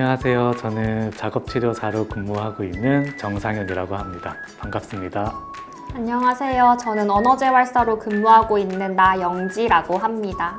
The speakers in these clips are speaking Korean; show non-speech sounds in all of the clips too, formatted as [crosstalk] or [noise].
안녕하세요. 저는 작업치료사로 근무하고 있는 정상현이라고 합니다. 반갑습니다. 안녕하세요. 저는 언어재활사로 근무하고 있는 나영지라고 합니다.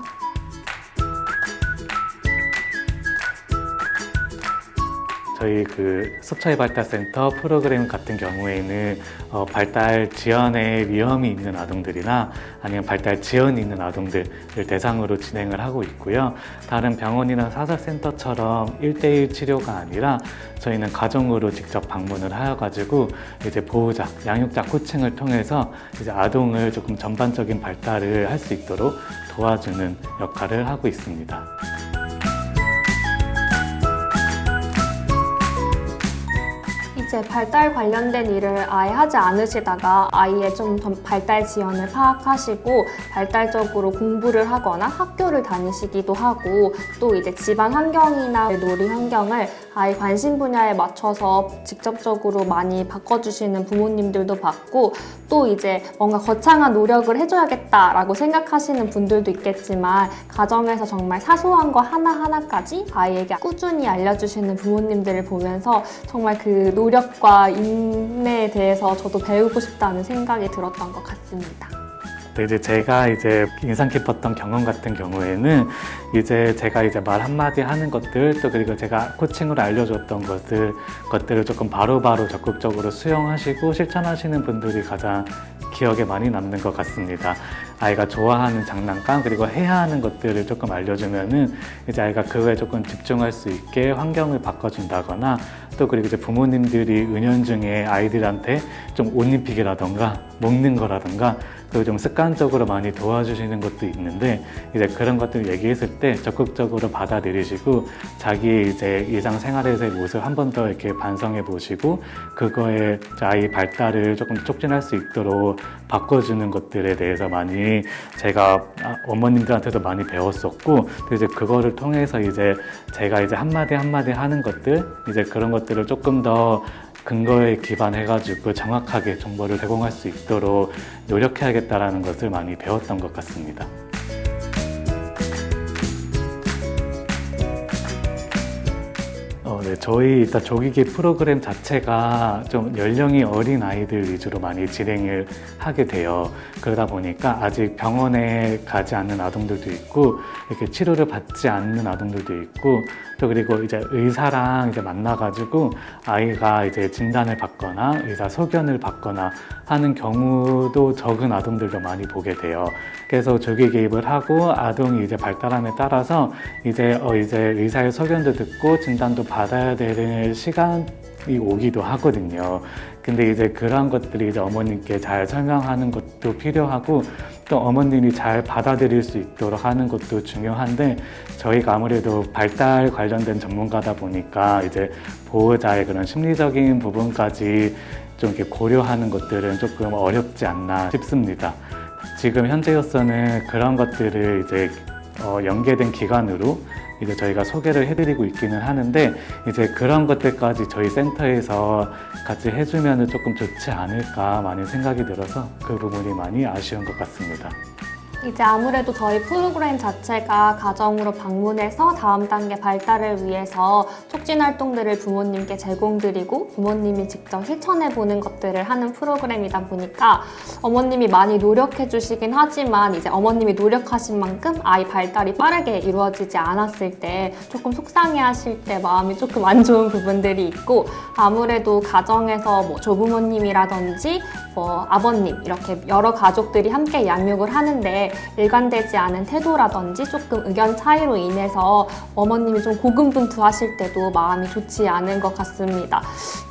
저희 그 소차이 발달센터 프로그램 같은 경우에는 어, 발달 지연의 위험이 있는 아동들이나 아니면 발달 지연이 있는 아동들을 대상으로 진행을 하고 있고요. 다른 병원이나 사설센터처럼 1대1 치료가 아니라 저희는 가정으로 직접 방문을 하여가지고 이제 보호자, 양육자 코칭을 통해서 이제 아동을 조금 전반적인 발달을 할 수 있도록 도와주는 역할을 하고 있습니다. 제 발달 관련된 일을 아예 하지 않으시다가 아이의 좀더 발달 지연을 파악하시고 발달적으로 공부를 하거나 학교를 다니시기도 하고 또 이제 집안 환경이나 놀이 환경을 아이 관심 분야에 맞춰서 직접적으로 많이 바꿔주시는 부모님들도 봤고 또 이제 뭔가 거창한 노력을 해줘야겠다라고 생각하시는 분들도 있겠지만 가정에서 정말 사소한 거 하나하나까지 아이에게 꾸준히 알려주시는 부모님들을 보면서 정말 그 노력과 인내에 대해서 저도 배우고 싶다는 생각이 들었던 것 같습니다. 또 이제 제가 이제 인상 깊었던 경험 같은 경우에는 이제 제가 이제 말 한마디 하는 것들 또 그리고 제가 코칭으로 알려줬던 것들 것들을 조금 바로 바로 적극적으로 수용하시고 실천하시는 분들이 가장 기억에 많이 남는 것 같습니다. 아이가 좋아하는 장난감 그리고 해야 하는 것들을 조금 알려주면은 이제 아이가 그거에 조금 집중할 수 있게 환경을 바꿔준다거나 또 그리고 이제 부모님들이 은연중에 아이들한테 좀 옷 입히기라던가 먹는 거라던가 그리고 좀 습관적으로 많이 도와주시는 것도 있는데 이제 그런 것들 얘기했을 때 적극적으로 받아들이시고 자기 이제 일상생활에서의 모습 한 번 더 이렇게 반성해 보시고 그거에 아이 발달을 조금 촉진할 수 있도록 바꿔주는 것들에 대해서 많이 제가 아, 어머님들한테도 많이 배웠었고 또 이제 그거를 통해서 이제 제가 이제 한마디 한마디 하는 것들 이제 그런 것들을 조금 더 근거에 기반해가지고 정확하게 정보를 제공할 수 있도록 노력해야겠다라는 것을 많이 배웠던 것 같습니다. 저희 일단 조기기 프로그램 자체가 좀 연령이 어린 아이들 위주로 많이 진행을 하게 돼요. 그러다 보니까 아직 병원에 가지 않는 아동들도 있고 이렇게 치료를 받지 않는 아동들도 있고 또 그리고 이제 의사랑 이제 만나가지고 아이가 이제 진단을 받거나 의사 소견을 받거나 하는 경우도 적은 아동들도 많이 보게 돼요. 그래서 조기 개입을 하고 아동이 이제 발달함에 따라서 이제 어 이제 의사의 소견도 듣고 진단도 받아야 되는 시간이 오기도 하거든요. 근데 이제 그런 것들이 이제 어머님께 잘 설명하는 것도 필요하고 또 어머님이 잘 받아들일 수 있도록 하는 것도 중요한데 저희가 아무래도 발달 관련된 전문가다 보니까 이제 보호자의 그런 심리적인 부분까지 좀 이렇게 고려하는 것들은 조금 어렵지 않나 싶습니다. 지금 현재로서는 그런 것들을 이제 어, 연계된 기관으로 이제 저희가 소개를 해드리고 있기는 하는데 이제 그런 것들까지 저희 센터에서 같이 해주면 조금 좋지 않을까 많이 생각이 들어서 그 부분이 많이 아쉬운 것 같습니다. 이제 아무래도 저희 프로그램 자체가 가정으로 방문해서 다음 단계 발달을 위해서 촉진 활동들을 부모님께 제공드리고 부모님이 직접 실천해 보는 것들을 하는 프로그램이다 보니까 어머님이 많이 노력해 주시긴 하지만 이제 어머님이 노력하신 만큼 아이 발달이 빠르게 이루어지지 않았을 때 조금 속상해 하실 때 마음이 조금 안 좋은 부분들이 있고 아무래도 가정에서 뭐 조부모님이라든지 뭐 아버님 이렇게 여러 가족들이 함께 양육을 하는데 일관되지 않은 태도라든지 조금 의견 차이로 인해서 어머님이 좀 고군분투하실 때도 마음이 좋지 않은 것 같습니다.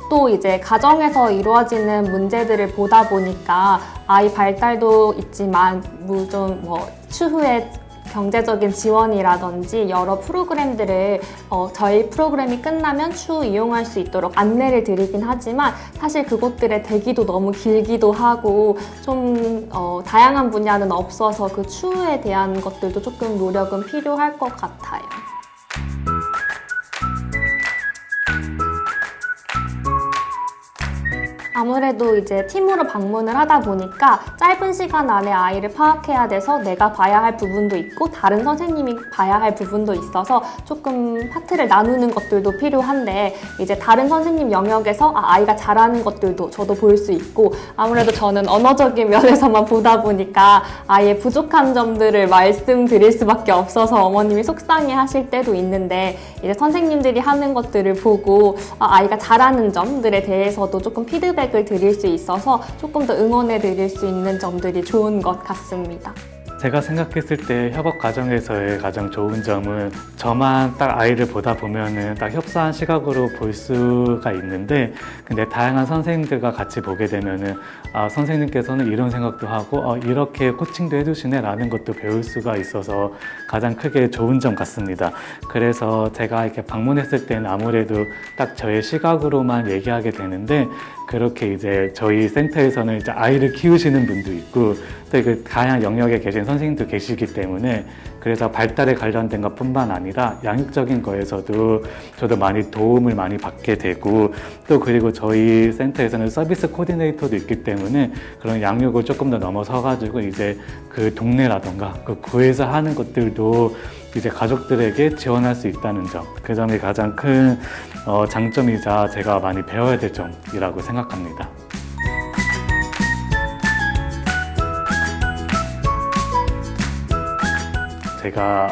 또 이제 가정에서 이루어지는 문제들을 보다 보니까 아이 발달도 있지만 뭐좀뭐 추후에 경제적인 지원이라든지 여러 프로그램들을 어, 저희 프로그램이 끝나면 추후 이용할 수 있도록 안내를 드리긴 하지만 사실 그것들의 대기도 너무 길기도 하고 좀 어, 다양한 분야는 없어서 그 추후에 대한 것들도 조금 노력은 필요할 것 같아요. 아무래도 이제 팀으로 방문을 하다 보니까 짧은 시간 안에 아이를 파악해야 돼서 내가 봐야 할 부분도 있고 다른 선생님이 봐야 할 부분도 있어서 조금 파트를 나누는 것들도 필요한데 이제 다른 선생님 영역에서 아, 아이가 잘하는 것들도 저도 볼 수 있고 아무래도 저는 언어적인 면에서만 [laughs] 보다 보니까 아이의 부족한 점들을 말씀드릴 수밖에 없어서 어머님이 속상해 하실 때도 있는데 이제 선생님들이 하는 것들을 보고 아, 아이가 잘하는 점들에 대해서도 조금 피드백 을 드릴 수 있어서 조금 더 응원해 드릴 수 있는 점들이 좋은 것 같습니다. 제가 생각했을 때 협업 과정에서의 가장 좋은 점은 저만 딱 아이를 보다 보면은 딱 협소한 시각으로 볼 수가 있는데 근데 다양한 선생님들과 같이 보게 되면은 아, 선생님께서는 이런 생각도 하고 어, 이렇게 코칭도 해주시네 라는 것도 배울 수가 있어서 가장 크게 좋은 점 같습니다. 그래서 제가 이렇게 방문했을 때는 아무래도 딱 저의 시각으로만 얘기하게 되는데 그렇게 이제 저희 센터에서는 이제 아이를 키우시는 분도 있고 또 그 다양한 영역에 계신 선생님도 계시기 때문에 그래서 발달에 관련된 것뿐만 아니라 양육적인 거에서도 저도 많이 도움을 많이 받게 되고 또 그리고 저희 센터에서는 서비스 코디네이터도 있기 때문에 그런 양육을 조금 더 넘어서 가지고 이제 그 동네라던가 그 구에서 하는 것들도 이제 가족들에게 지원할 수 있다는 점, 그 점이 가장 큰 어, 장점이자 제가 많이 배워야 될 점이라고 생각합니다. 제가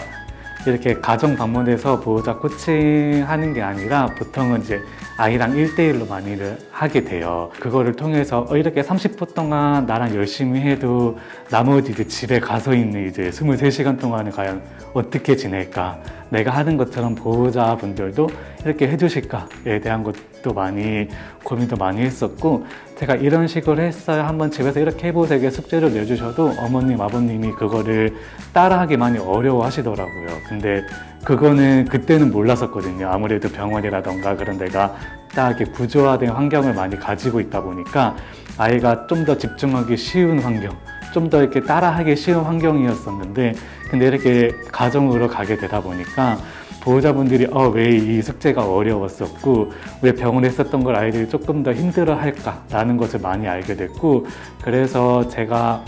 이렇게 가정 방문해서 보호자 코칭하는 게 아니라 보통은 이제 아이랑 1대1로 많이를 하게 돼요. 그거를 통해서 어, 이렇게 30분 동안 나랑 열심히 해도 나머지 이제 집에 가서 있는 이제 23시간 동안은 과연 어떻게 지낼까? 내가 하는 것처럼 보호자분들도 이렇게 해주실까에 대한 것도 많이 고민도 많이 했었고 제가 이런 식으로 했어요. 한번 집에서 이렇게 해보세요. 이렇게 숙제를 내주셔도 어머님, 아버님이 그거를 따라하기 많이 어려워 하시더라고요. 근데 그거는 그때는 몰랐었거든요. 아무래도 병원이라던가 그런 데가 딱 이렇게 구조화된 환경을 많이 가지고 있다 보니까 아이가 좀 더 집중하기 쉬운 환경, 좀 더 이렇게 따라하기 쉬운 환경이었었는데 근데 이렇게 가정으로 가게 되다 보니까 보호자분들이 어, 왜 이 숙제가 어려웠었고 왜 병원에 했었던 걸 아이들이 조금 더 힘들어 할까라는 것을 많이 알게 됐고 그래서 제가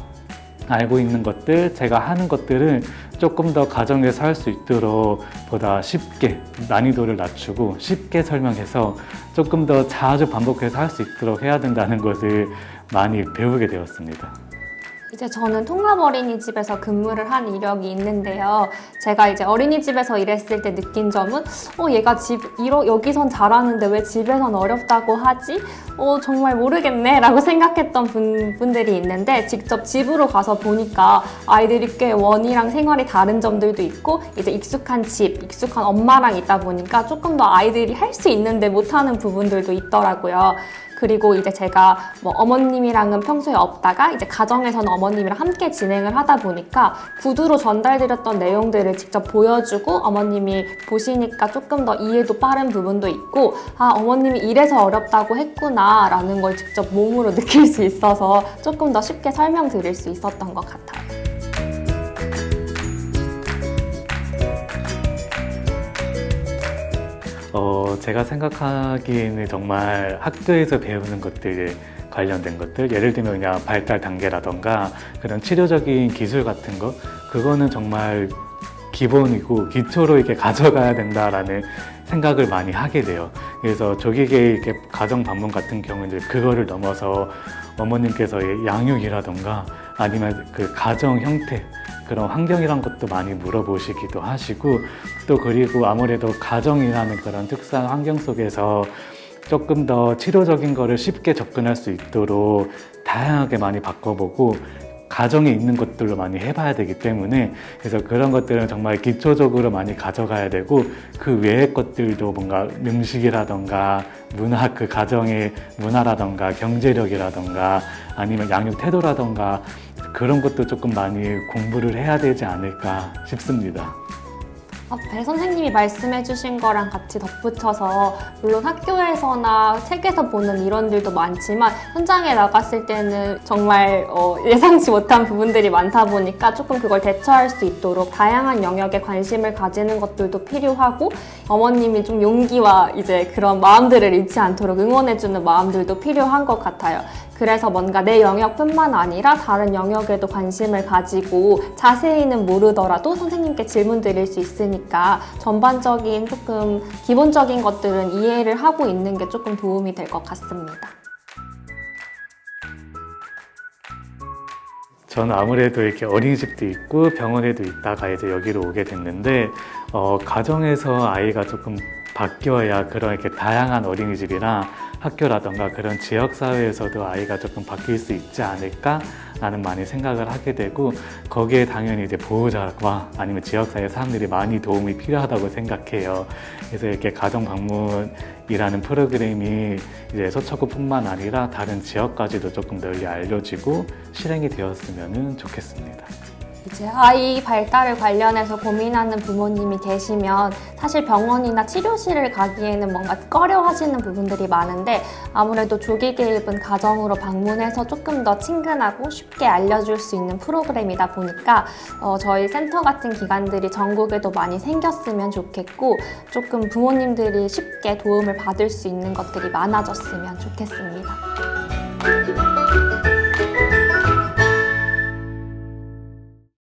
알고 있는 것들, 제가 하는 것들을 조금 더 가정에서 할 수 있도록 보다 쉽게 난이도를 낮추고 쉽게 설명해서 조금 더 자주 반복해서 할 수 있도록 해야 된다는 것을 많이 배우게 되었습니다. 이제 저는 통합 어린이집에서 근무를 한 이력이 있는데요. 제가 이제 어린이집에서 일했을 때 느낀 점은 어 얘가 집 이러 여기선 잘하는데 왜 집에선 어렵다고 하지? 어 정말 모르겠네 라고 [laughs] 생각했던 분, 분들이 있는데 직접 집으로 가서 보니까 아이들이 꽤 원이랑 생활이 다른 점들도 있고 이제 익숙한 집, 익숙한 엄마랑 있다 보니까 조금 더 아이들이 할 수 있는데 못하는 부분들도 있더라고요. 그리고 이제 제가 뭐 어머님이랑은 평소에 없다가 이제 가정에서는 어머님이랑 함께 진행을 하다 보니까 구두로 전달드렸던 내용들을 직접 보여주고 어머님이 보시니까 조금 더 이해도 빠른 부분도 있고 아 어머님이 이래서 어렵다고 했구나 라는 걸 직접 몸으로 [laughs] 느낄 수 있어서 조금 더 쉽게 설명드릴 수 있었던 것 같아요. 어, 제가 생각하기에는 정말 학교에서 배우는 것들 관련된 것들, 예를 들면 그냥 발달 단계라던가 그런 치료적인 기술 같은 거, 그거는 정말 기본이고 기초로 이렇게 가져가야 된다라는 생각을 많이 하게 돼요. 그래서 조기계 이렇게 가정 방문 같은 경우는 이제 그거를 넘어서 어머님께서의 양육이라던가 아니면 그 가정 형태 그런 환경이란 것도 많이 물어보시기도 하시고 또 그리고 아무래도 가정이라는 그런 특수한 환경 속에서 조금 더 치료적인 거를 쉽게 접근할 수 있도록 다양하게 많이 바꿔보고 가정에 있는 것들로 많이 해봐야 되기 때문에 그래서 그런 것들은 정말 기초적으로 많이 가져가야 되고 그 외의 것들도 뭔가 음식이라던가 문화 그 가정의 문화라던가 경제력이라던가 아니면 양육 태도라던가 그런 것도 조금 많이 공부를 해야 되지 않을까 싶습니다. 앞에 선생님이 말씀해 주신 거랑 같이 덧붙여서 물론 학교에서나 책에서 보는 이론들도 많지만 현장에 나갔을 때는 정말 어, 예상치 못한 부분들이 많다 보니까 조금 그걸 대처할 수 있도록 다양한 영역에 관심을 가지는 것들도 필요하고 어머님이 좀 용기와 이제 그런 마음들을 잃지 않도록 응원해 주는 마음들도 필요한 것 같아요. 그래서 뭔가 내 영역뿐만 아니라 다른 영역에도 관심을 가지고 자세히는 모르더라도 선생님께 질문 드릴 수 있으니까 전반적인 조금 기본적인 것들은 이해를 하고 있는 게 조금 도움이 될 것 같습니다. 저는 아무래도 이렇게 어린이집도 있고 병원에도 있다가 이제 여기로 오게 됐는데 어, 가정에서 아이가 조금 바뀌어야 그런 이렇게 다양한 어린이집이나 학교라던가 그런 지역 사회에서도 아이가 조금 바뀔 수 있지 않을까 라는 많이 생각을 하게 되고 거기에 당연히 이제 보호자와 아니면 지역 사회 사람들이 많이 도움이 필요하다고 생각해요. 그래서 이렇게 가정 방문이라는 프로그램이 이제 서초구뿐만 아니라 다른 지역까지도 조금 널리 알려지고 실행이 되었으면 좋겠습니다. 이제 아이 발달을 관련해서 고민하는 부모님이 계시면 사실 병원이나 치료실을 가기에는 뭔가 꺼려 하시는 부분들이 많은데 아무래도 조기 개입은 가정으로 방문해서 조금 더 친근하고 쉽게 알려줄 수 있는 프로그램이다 보니까 어, 저희 센터 같은 기관들이 전국에도 많이 생겼으면 좋겠고 조금 부모님들이 쉽게 도움을 받을 수 있는 것들이 많아졌으면 좋겠습니다.